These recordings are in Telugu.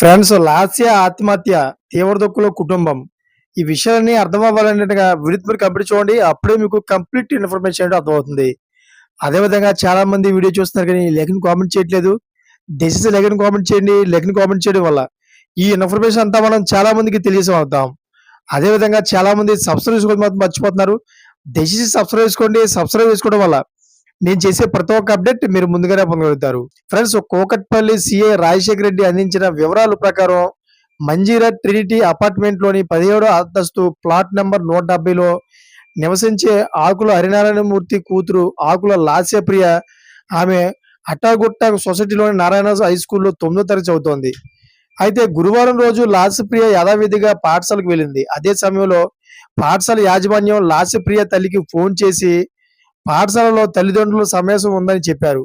ఫ్రెండ్స్ లాస్య ఆత్మహత్య తీవ్ర కుటుంబం. ఈ విషయాలన్నీ అర్థం అవ్వాలన్నట్టుగా వీడియో మీరు కంప్లీట్ చూడండి. అప్పుడే మీకు కంప్లీట్ ఇన్ఫర్మేషన్ అంటే అర్థమవుతుంది. అదేవిధంగా చాలా మంది వీడియో చూస్తున్నారు కానీ లెక్కని కామెంట్ చేయట్లేదు. దయచేసి లెగన్ కామెంట్ చేయండి. లెక్కని కామెంట్ చేయడం వల్ల ఈ ఇన్ఫర్మేషన్ అంతా మనం చాలా మందికి తెలియజేద్దాం అదేవిధంగా చాలా మంది సబ్స్క్రైబ్ చేసుకోవడం మాత్రం మర్చిపోతున్నారు. దయచేసి సబ్స్క్రైబ్ చేసుకోండి. సబ్స్క్రైబ్ చేసుకోవడం వల్ల నేను చేసే ప్రతి ఒక్క అప్డేట్ మీరు ముందుగానే పొందగలుగుతారు. ఫ్రెండ్స్ కోకట్పల్లి సిఐ రాజశేఖర రెడ్డి అందించిన వివరాల ప్రకారం మంజీరా ట్రినిటీ అపార్ట్మెంట్లోని పదిహేడో అంతస్తు ప్లాట్ నెంబర్ నూట డెబ్బైలో నివసించే ఆకుల హరినారాయణమూర్తి కూతురు ఆకుల లాస్యప్రియ ఆమె అట్టాగుట్ట సొసైటీలోని నారాయణ హై స్కూల్లో తొమ్మిదో తరగతి చదువుతోంది. అయితే గురువారం రోజు లాస్యప్రియ యథావిధిగా పాఠశాలకు వెళ్ళింది. అదే సమయంలో పాఠశాల యాజమాన్యం లాస్యప్రియ తల్లికి ఫోన్ చేసి పాఠశాలలో తల్లిదండ్రులు సమావేశం ఉందని చెప్పారు.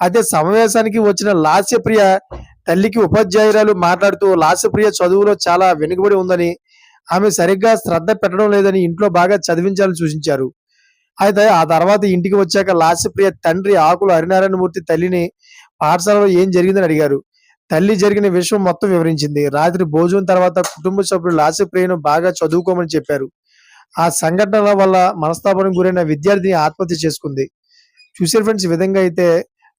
అయితే సమావేశానికి వచ్చిన లాస్యప్రియ తల్లికి ఉపాధ్యాయురాలు మాట్లాడుతూ లాస్యప్రియ చదువులో చాలా వెనుకబడి ఉందని ఆమె సరిగ్గా శ్రద్ధ పెట్టడం లేదని ఇంట్లో బాగా చదివించాలని సూచించారు. అయితే ఆ తర్వాత ఇంటికి వచ్చాక లాస్యప్రియ తండ్రి ఆకులు హరినారాయణమూర్తి తల్లిని పాఠశాలలో ఏం జరిగిందని అడిగారు. తల్లి జరిగిన విషయం మొత్తం వివరించింది. రాత్రి భోజనం తర్వాత కుటుంబ సభ్యులు లాస్యప్రియను బాగా చదువుకోమని చెప్పారు. ఆ సంఘటనల వల్ల మనస్తాపనకు గురైన విద్యార్థిని ఆత్మహత్య చేసుకుంది. చూసారు ఫ్రెండ్స్ ఈ విధంగా అయితే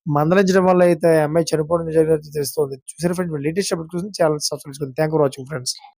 మందలించడం వల్ల అయితే అమ్మాయి చనిపోవడం జరిగినట్టు తెలుస్తుంది. చూసారు ఫ్రెండ్స్ లేటెస్ట్ అప్డేట్ కోసం ఛానల్ సబ్స్క్రైబ్ చేసుకోండి థ్యాంక్ ఫర్ వాచింగ్ ఫ్రెండ్స్.